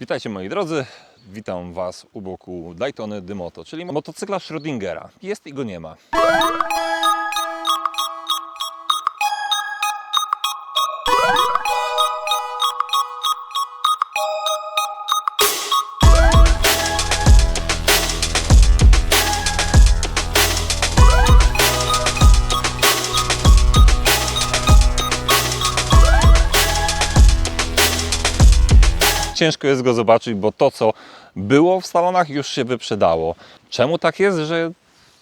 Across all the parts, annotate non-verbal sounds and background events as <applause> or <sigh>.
Witajcie moi drodzy, witam Was u boku Daytony Dymoto, czyli motocykla Schrödingera. Jest i go nie ma. Ciężko jest go zobaczyć, bo to co było w salonach już się wyprzedało. Czemu tak jest, że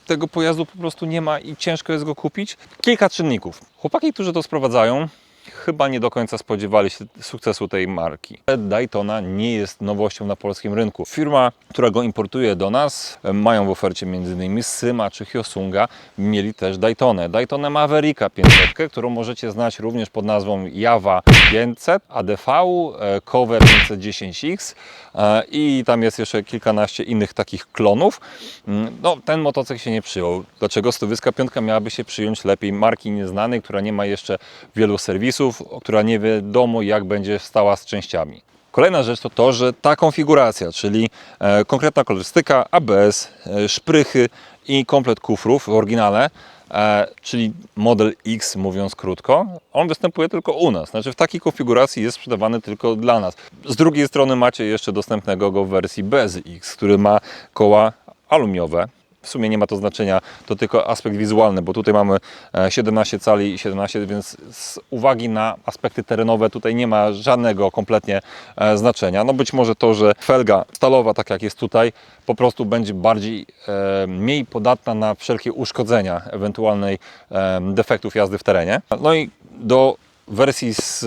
tego pojazdu po prostu nie ma i ciężko jest go kupić? Kilka czynników. Chłopaki, którzy to sprowadzają, chyba nie do końca spodziewali się sukcesu tej marki. Daytona nie jest nowością na polskim rynku. Firma, która go importuje do nas, mają w ofercie m.in. Syma czy Hyosunga, mieli też Daytonę. Daytonę Mavericka 500, którą możecie znać również pod nazwą Java 500, ADV, e, Cover 510X e, i tam jest jeszcze kilkanaście innych takich klonów. Mm, No, ten motocykl się nie przyjął. Dlaczego Stowyska piątka miałaby się przyjąć lepiej? Marki nieznanej, która nie ma jeszcze wielu serwisów, która nie wiadomo jak będzie stała z częściami. Kolejna rzecz to to, że ta konfiguracja, czyli e, konkretna kolorystyka, ABS, e, szprychy i komplet kufrów w oryginale, e, czyli model X mówiąc krótko, on występuje tylko u nas. Znaczy w takiej konfiguracji jest sprzedawany tylko dla nas. Z drugiej strony macie jeszcze dostępnego go w wersji bez X, który ma koła aluminiowe. W sumie nie ma to znaczenia, to tylko aspekt wizualny, bo tutaj mamy e, 17 cali i 17, więc z uwagi na aspekty terenowe tutaj nie ma żadnego kompletnie e, znaczenia. No być może to, że felga stalowa, tak jak jest tutaj, po prostu będzie bardziej, e, mniej podatna na wszelkie uszkodzenia ewentualnej e, defektów jazdy w terenie. No i do wersji z, e,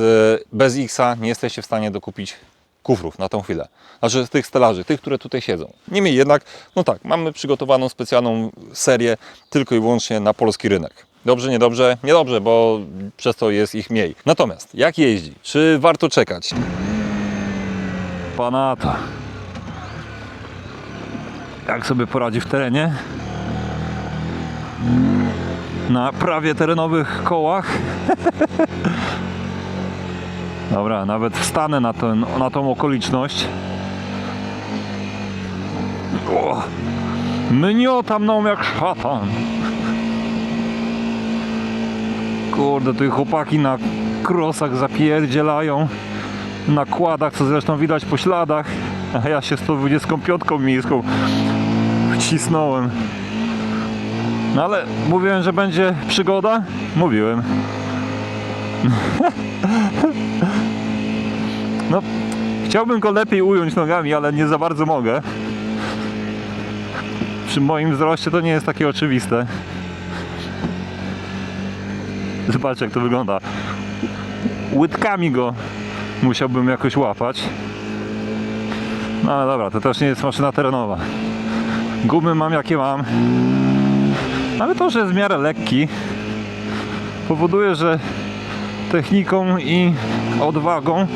bez X-a nie jesteście w stanie dokupić kufrów na tą chwilę. Znaczy tych stelaży, tych, które tutaj siedzą. Niemniej jednak, no tak, mamy przygotowaną specjalną serię tylko i wyłącznie na polski rynek. Dobrze, niedobrze? Niedobrze, bo przez to jest ich mniej. Natomiast, jak jeździ? Czy warto czekać? Panata. Jak sobie poradzi w terenie? Na prawie terenowych kołach. <laughs> Dobra, nawet wstanę na, ten, na tą okoliczność. O, mniotam mną jak szatan. Kurde, tu chłopaki na krosach zapierdzielają. Na kładach, co zresztą widać po śladach. A ja się 125 miejską wcisnąłem. No ale mówiłem, że będzie przygoda? Mówiłem. No, chciałbym go lepiej ująć nogami, ale nie za bardzo mogę. Przy moim wzroście to nie jest takie oczywiste. Zobaczcie jak to wygląda. Łydkami go musiałbym jakoś łapać. No ale dobra, to też nie jest maszyna terenowa. Gumy mam jakie mam. Ale to, że jest w miarę lekki powoduje, że techniką i odwagą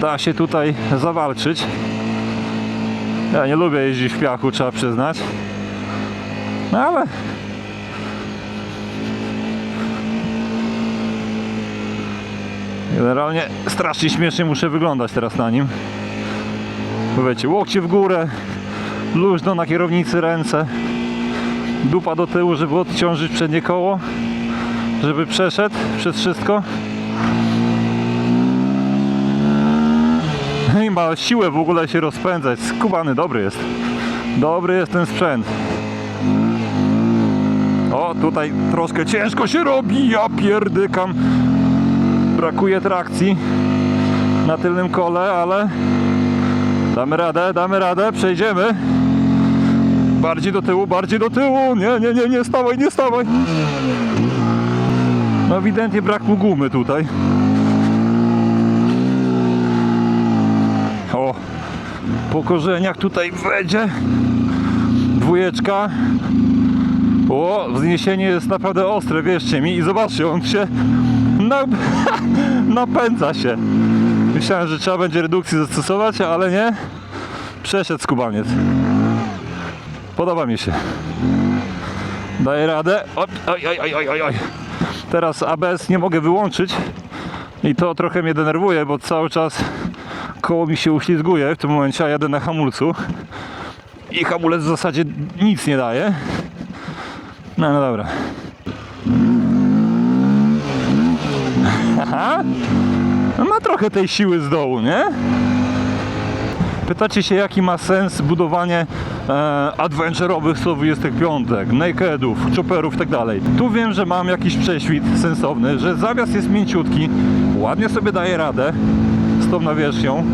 da się tutaj zawalczyć. Ja nie lubię jeździć w piachu, trzeba przyznać. No ale generalnie strasznie śmiesznie muszę wyglądać teraz na nim. Wiecie, łokcie w górę, luźno na kierownicy ręce, dupa do tyłu, żeby odciążyć przednie koło żeby przeszedł przez wszystko. I ma siłę w ogóle się rozpędzać. Skubany, dobry jest. Dobry jest ten sprzęt. O, tutaj troszkę ciężko się robi. Ja pierdykam. Brakuje trakcji na tylnym kole, ale damy radę, damy radę, przejdziemy. Bardziej do tyłu, bardziej do tyłu. Nie, nie, nie, nie stawaj, nie stawaj. No ewidentnie brak mu gumy tutaj. O, po korzeniach tutaj wejdzie. Dwójeczka. O, wzniesienie jest naprawdę ostre, wierzcie mi. I zobaczcie, on się na, <laughs> napędza się. Myślałem, że trzeba będzie redukcji zastosować, ale nie. Przeszedł skubaniec. Podoba mi się. Daję radę. Oj, oj, oj, oj, oj, oj. Teraz ABS nie mogę wyłączyć i to trochę mnie denerwuje, bo cały czas koło mi się uślizguje w tym momencie, a jadę na hamulcu. I hamulec w zasadzie nic nie daje. No, no dobra. Aha. No ma trochę tej siły z dołu, nie? Pytacie się, jaki ma sens budowanie e, adventure'owych 125, nakedów, chopperów tak dalej. Tu wiem, że mam jakiś prześwit sensowny, że zawias jest mięciutki, ładnie sobie daje radę z tą nawierzchnią.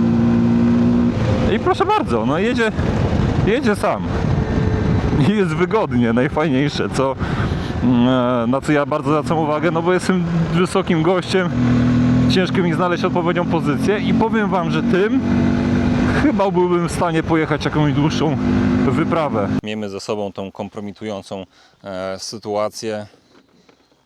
I proszę bardzo, no jedzie, jedzie sam. I jest wygodnie, najfajniejsze, co, mm, e, na co ja bardzo zwracam uwagę, no bo jestem wysokim gościem, ciężko mi znaleźć odpowiednią pozycję i powiem Wam, że tym chyba byłbym w stanie pojechać jakąś dłuższą wyprawę. Miejmy ze sobą tą kompromitującą e, sytuację.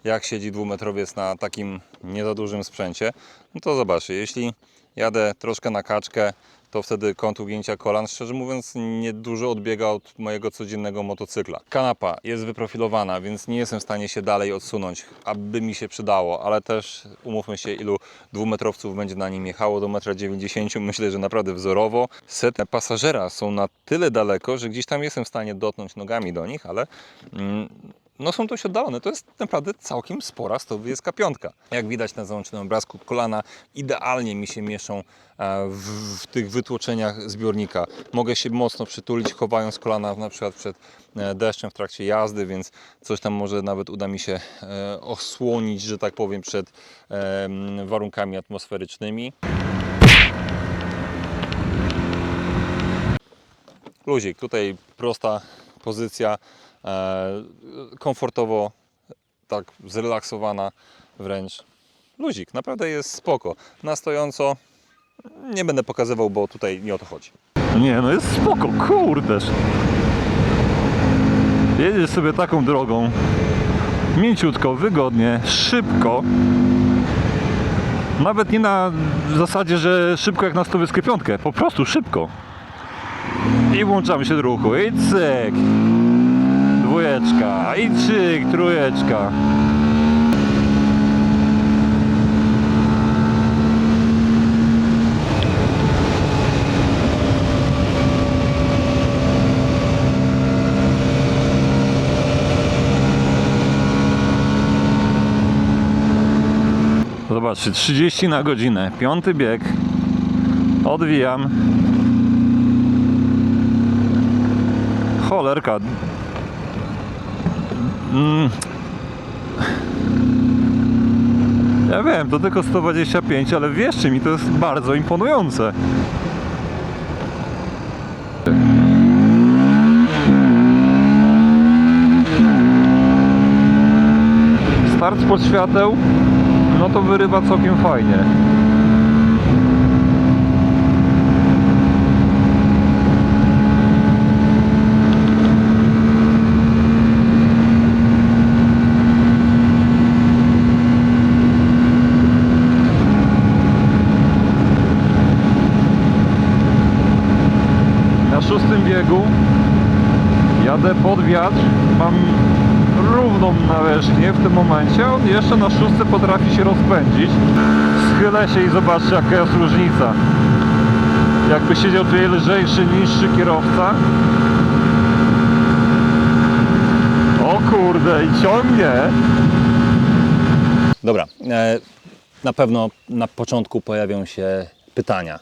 Jak siedzi dwumetrowiec na takim nie za dużym sprzęcie, no to zobaczcie, jeśli jadę troszkę na kaczkę, to wtedy kąt ugięcia kolan, szczerze mówiąc, niedużo odbiega od mojego codziennego motocykla. Kanapa jest wyprofilowana, więc nie jestem w stanie się dalej odsunąć, aby mi się przydało, ale też umówmy się, ilu dwumetrowców będzie na nim jechało do 1,90 m. <laughs> Myślę, że naprawdę wzorowo. Setne pasażera są na tyle daleko, że gdzieś tam jestem w stanie dotknąć nogami do nich, ale mm, no są dość oddalone. To jest naprawdę całkiem spora 125. Jak widać na załączonym obrazku, kolana idealnie mi się mieszczą e, w, w tych wytłoczeniach zbiornika. Mogę się mocno przytulić, chowając kolana na przykład przed e, deszczem w trakcie jazdy, więc coś tam może nawet uda mi się e, osłonić, że tak powiem, przed warunkami atmosferycznymi. Luzik, tutaj prosta pozycja, komfortowo, tak zrelaksowana wręcz. Luzik, naprawdę jest spoko. Na stojąco nie będę pokazywał, bo tutaj nie o to chodzi. Nie, no jest spoko, kurde. Jedziesz sobie taką drogą, mięciutko, wygodnie, szybko. Nawet nie na zasadzie, że szybko jak na 125, po prostu szybko. I włączamy się do ruchu. I cyk. Dwójeczka. I cyk. Trójeczka. Zobaczcie, 30 na godzinę, piąty bieg. Odwijam. Cholerka. Mm. Ja wiem, to tylko 125, ale wierzcie mi, to jest bardzo imponujące. Start spod świateł, no to wyrywa całkiem fajnie. Na szóstym biegu jadę pod wiatr, mam równą nawierzchnię w tym momencie, on jeszcze na szóstce potrafi się rozpędzić. Schylę się i zobaczcie jaka jest różnica. Jakby siedział tutaj lżejszy, niższy kierowca. O kurde, i ciągnie. Dobra, e, na pewno na początku pojawią się pytania.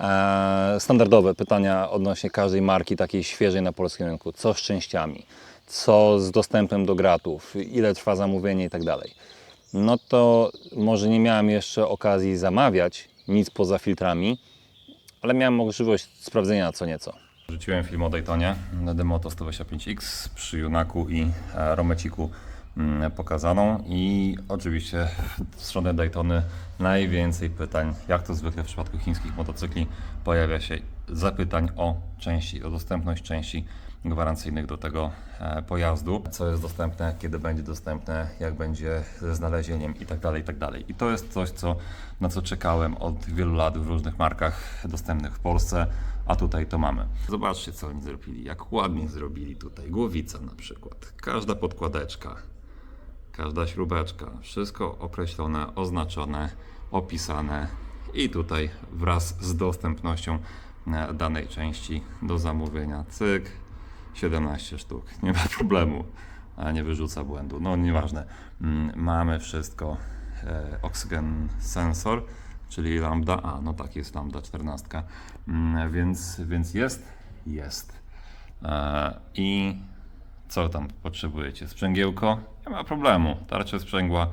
E, Standardowe pytania odnośnie każdej marki takiej świeżej na polskim rynku. Co z częściami? Co z dostępem do gratów? Ile trwa zamówienie i tak dalej. No to może nie miałem jeszcze okazji zamawiać nic poza filtrami, ale miałem możliwość sprawdzenia co nieco. Rzuciłem film o Daytonie na Demoto 125X przy Junaku i e, Romeciku pokazaną i oczywiście w stronę Daytony najwięcej pytań, jak to zwykle w przypadku chińskich motocykli, pojawia się zapytań o części, o dostępność części gwarancyjnych do tego e, pojazdu, co jest dostępne, kiedy będzie dostępne, jak będzie ze znalezieniem i tak dalej, i tak. I to jest coś, co, na co czekałem od wielu lat w różnych markach dostępnych w Polsce, a tutaj to mamy. Zobaczcie, co oni zrobili, jak ładnie zrobili tutaj. Głowica na przykład, każda podkładeczka, każda śrubeczka, wszystko określone, oznaczone, opisane. i tutaj wraz z dostępnością e, danej części do zamówienia. Cyk, 17 sztuk, nie ma <laughs> problemu, nie wyrzuca błędu. No nieważne, Mm, mamy wszystko. E, Oxygen sensor, czyli lambda, a no tak jest lambda 14, Mm, więc, więc jest, jest. E, I co tam potrzebujecie? Sprzęgiełko? Nie ma problemu. Tarcze sprzęgła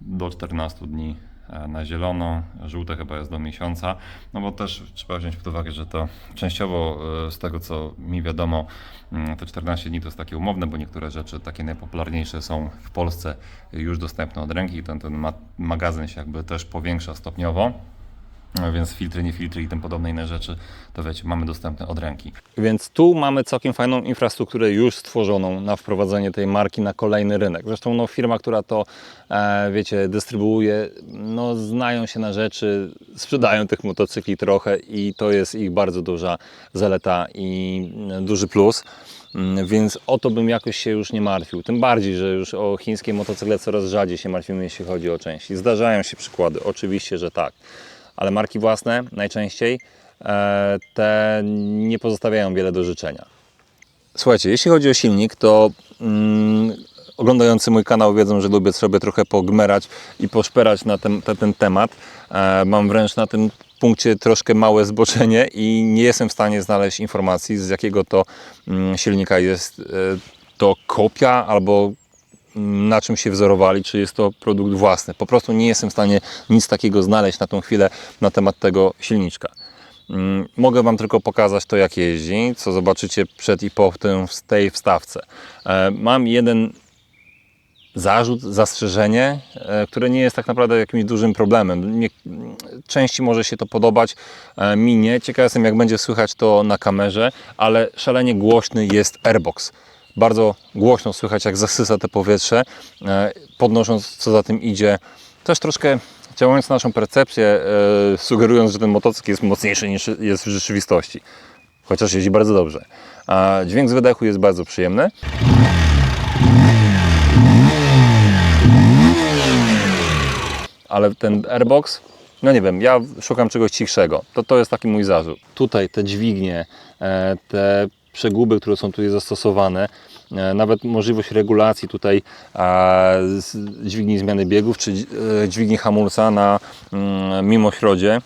do 14 dni e, na zielono, żółte chyba jest do miesiąca, no bo też trzeba wziąć pod uwagę, że to częściowo e, z tego co mi wiadomo, mm, te 14 dni to jest takie umowne, bo niektóre rzeczy takie najpopularniejsze są w Polsce już dostępne od ręki, ten, ten ma magazyn się jakby też powiększa stopniowo. Więc filtry, nie filtry i tym podobne inne rzeczy, to wiecie, mamy dostępne od ręki. Więc tu mamy całkiem fajną infrastrukturę już stworzoną na wprowadzenie tej marki na kolejny rynek. Zresztą no, firma, która to, e, wiecie, dystrybuuje, no znają się na rzeczy, sprzedają tych motocykli trochę i to jest ich bardzo duża zaleta i e, duży plus. Mm, Więc o to bym jakoś się już nie martwił. Tym bardziej, że już o chińskie motocykle coraz rzadziej się martwimy, jeśli chodzi o części. Zdarzają się przykłady, oczywiście, że tak ale marki własne najczęściej e, te nie pozostawiają wiele do życzenia. Słuchajcie, jeśli chodzi o silnik, to mm, oglądający mój kanał wiedzą, że lubię sobie trochę pogmerać i poszperać na ten, ten, temat. E, mam wręcz na tym punkcie troszkę małe zboczenie i nie jestem w stanie znaleźć informacji, z jakiego to mm, silnika jest e, to kopia albo na czym się wzorowali, czy jest to produkt własny. Po prostu nie jestem w stanie nic takiego znaleźć na tą chwilę na temat tego silniczka. Mm, Mogę Wam tylko pokazać to, jak jeździ, co zobaczycie przed i po tym, w tej wstawce. E, Mam jeden zarzut, zastrzeżenie, e, które nie jest tak naprawdę jakimś dużym problemem. Nie, części może się to podobać, e, mi nie. Ciekaw jestem, jak będzie słychać to na kamerze, ale szalenie głośny jest airbox. Bardzo głośno słychać, jak zasysa te powietrze, e, podnosząc, co za tym idzie, też troszkę działając na naszą percepcję, e, sugerując, że ten motocykl jest mocniejszy niż jest w rzeczywistości. Chociaż jeździ bardzo dobrze. A dźwięk z wydechu jest bardzo przyjemny. ale ten airbox, no nie wiem, ja szukam czegoś cichszego. To, to jest taki mój zarzut. Tutaj te dźwignie, e, te przeguby, które są tutaj zastosowane, e, nawet możliwość regulacji tutaj dźwigni zmiany biegów, czy e, dźwigni hamulca na mm, mimośrodzie.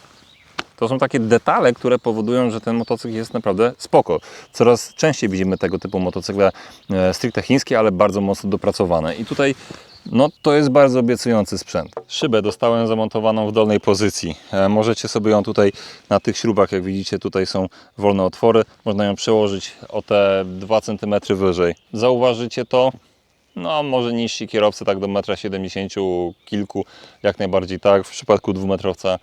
To są takie detale, które powodują, że ten motocykl jest naprawdę spoko. Coraz częściej widzimy tego typu motocykle e, stricte chińskie, ale bardzo mocno dopracowane. I tutaj no, to jest bardzo obiecujący sprzęt. Szybę dostałem zamontowaną w dolnej pozycji. E, Możecie sobie ją tutaj na tych śrubach, jak widzicie, tutaj są wolne otwory. Można ją przełożyć o te 2 cm wyżej. Zauważycie to? No, może niżsi kierowcy, tak do 1,70 m kilku, jak najbardziej tak. W przypadku dwumetrowca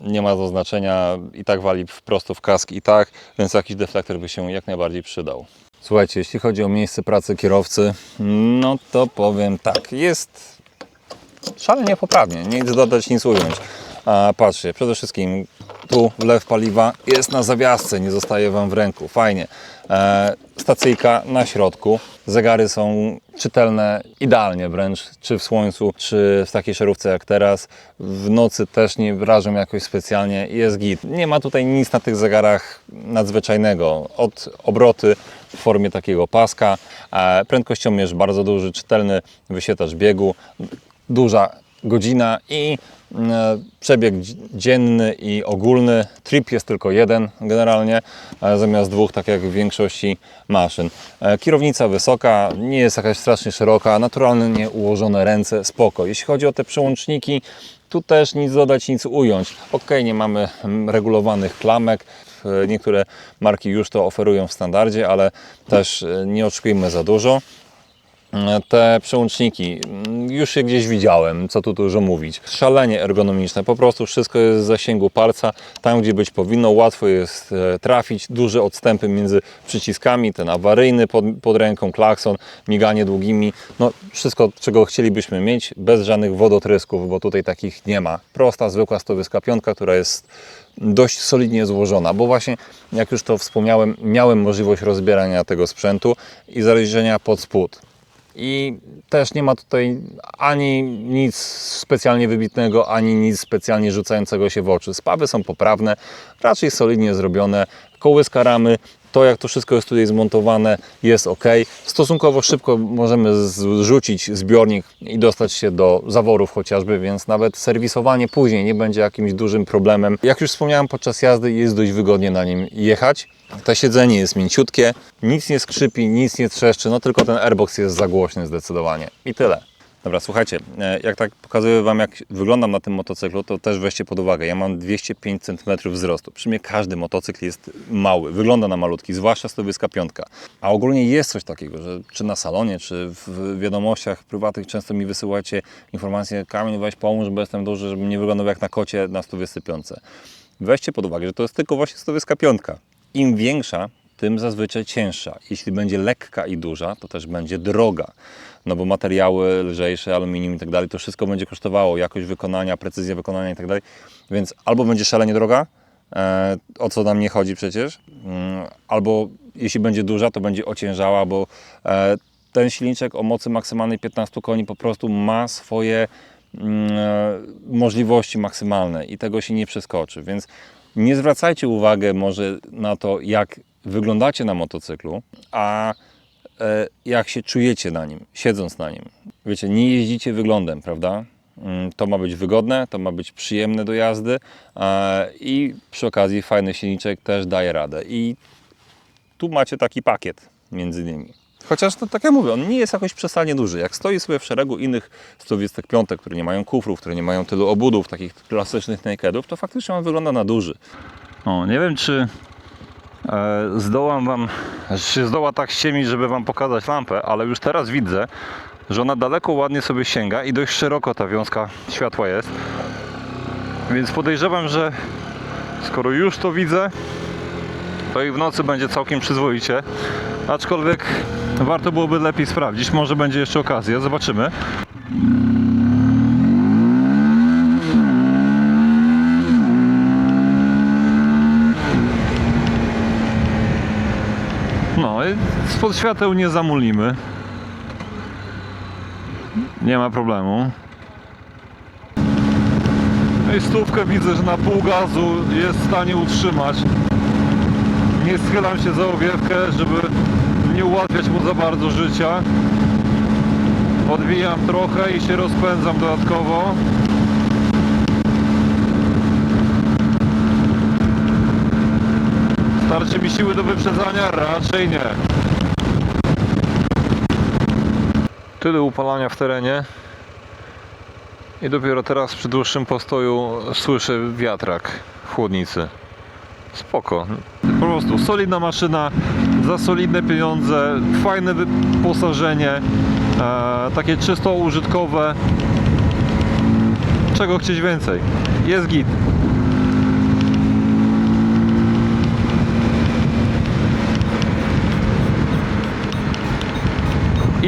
nie ma to znaczenia, i tak wali prosto w kask i tak, więc jakiś deflektor by się jak najbardziej przydał. Słuchajcie, jeśli chodzi o miejsce pracy kierowcy, no to powiem tak, jest szalenie poprawnie, nic dodać, nic ująć. A patrzcie, przede wszystkim tu wlew paliwa jest na zawiasce, nie zostaje Wam w ręku, fajnie. E, stacyjka na środku, zegary są czytelne idealnie wręcz, czy w słońcu, czy w takiej szarówce jak teraz. W nocy też nie wrażą jakoś specjalnie, jest git. Nie ma tutaj nic na tych zegarach nadzwyczajnego. Od obroty w formie takiego paska, e, prędkościomierz bardzo duży, czytelny wyświetlacz biegu, duża godzina i e, przebieg dzi- dzienny i ogólny. Trip jest tylko jeden generalnie, e, zamiast dwóch, tak jak w większości maszyn. Kierownica wysoka, nie jest jakaś strasznie szeroka, naturalnie ułożone ręce, spoko. Jeśli chodzi o te przełączniki, tu też nic dodać, nic ująć. Ok, nie mamy mm, regulowanych klamek, Niektóre marki już to oferują w standardzie, ale też e, nie oczekujmy za dużo. Te przełączniki już je gdzieś widziałem, co tu dużo mówić. Szalenie ergonomiczne, po prostu wszystko jest w zasięgu palca, tam gdzie być powinno, łatwo jest e, trafić, duże odstępy między przyciskami, ten awaryjny pod, pod ręką, klakson, miganie długimi, no wszystko czego chcielibyśmy mieć, bez żadnych wodotrysków, bo tutaj takich nie ma. Prosta, zwykła stowyska piątka, która jest dość solidnie złożona, bo właśnie jak już to wspomniałem, miałem możliwość rozbierania tego sprzętu i zależenia pod spód. I też nie ma tutaj ani nic specjalnie wybitnego, ani nic specjalnie rzucającego się w oczy. Spawy są poprawne, raczej solidnie zrobione, kołyska ramy, to jak to wszystko jest tutaj zmontowane jest ok. Stosunkowo szybko możemy zrzucić zbiornik i dostać się do zaworów chociażby, więc nawet serwisowanie później nie będzie jakimś dużym problemem. Jak już wspomniałem podczas jazdy jest dość wygodnie na nim jechać. To siedzenie jest mięciutkie, nic nie skrzypi, nic nie trzeszczy, no tylko ten airbox jest za głośny zdecydowanie. I tyle. Dobra, słuchajcie, e, jak tak pokazuję Wam, jak wyglądam na tym motocyklu, to też weźcie pod uwagę. Ja mam 205 cm wzrostu. Przy mnie każdy motocykl jest mały, wygląda na malutki, zwłaszcza stowieska piątka. A ogólnie jest coś takiego, że czy na salonie, czy w wiadomościach prywatnych często mi wysyłacie informacje, Kamil weź pomóż, bo jestem duży, żebym nie wyglądał jak na kocie na stowiesce piątce. Weźcie pod uwagę, że to jest tylko właśnie stowieska piątka. Im większa, tym zazwyczaj cięższa. Jeśli będzie lekka i duża, to też będzie droga. No bo materiały lżejsze, aluminium i tak dalej, to wszystko będzie kosztowało, jakość wykonania, precyzja wykonania i tak dalej. Więc albo będzie szalenie droga, e, o co nam nie chodzi przecież, mm, albo jeśli będzie duża, to będzie ociężała, bo e, ten silniczek o mocy maksymalnej 15 koni po prostu ma swoje mm, e, możliwości maksymalne i tego się nie przeskoczy. Więc nie zwracajcie uwagi może na to, jak wyglądacie na motocyklu, a e, jak się czujecie na nim, siedząc na nim. Wiecie, nie jeździcie wyglądem, prawda? Mm, To ma być wygodne, to ma być przyjemne do jazdy i przy okazji fajny silniczek też daje radę. I tu macie taki pakiet między innymi. Chociaż, no, tak jak mówię, on nie jest jakoś przesadnie duży. Jak stoi sobie w szeregu innych 125, które nie mają kufrów, które nie mają tylu obudów, takich klasycznych nakedów, to faktycznie on wygląda na duży. O, nie wiem, czy zdołam Wam, czy zdoła tak ściemić, żeby Wam pokazać lampę, ale już teraz widzę, że ona daleko ładnie sobie sięga i dość szeroko ta wiązka światła jest. Więc podejrzewam, że skoro już to widzę, to i w nocy będzie całkiem przyzwoicie. Aczkolwiek warto byłoby lepiej sprawdzić. Może będzie jeszcze okazja, zobaczymy. Spod świateł nie zamulimy. Nie ma problemu. No i stówkę widzę, że na pół gazu jest w stanie utrzymać. Nie schylam się za owiewkę, żeby nie ułatwiać mu za bardzo życia. Odwijam trochę i się rozpędzam dodatkowo. Starczy mi siły do wyprzedzania? Raczej nie. Tyle upalania w terenie. I dopiero teraz przy dłuższym postoju słyszę wiatrak w chłodnicy. Spoko. Po prostu solidna maszyna, za solidne pieniądze, fajne wyposażenie, e, takie czysto użytkowe. Czego chcieć więcej? Jest git.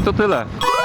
I to tyle.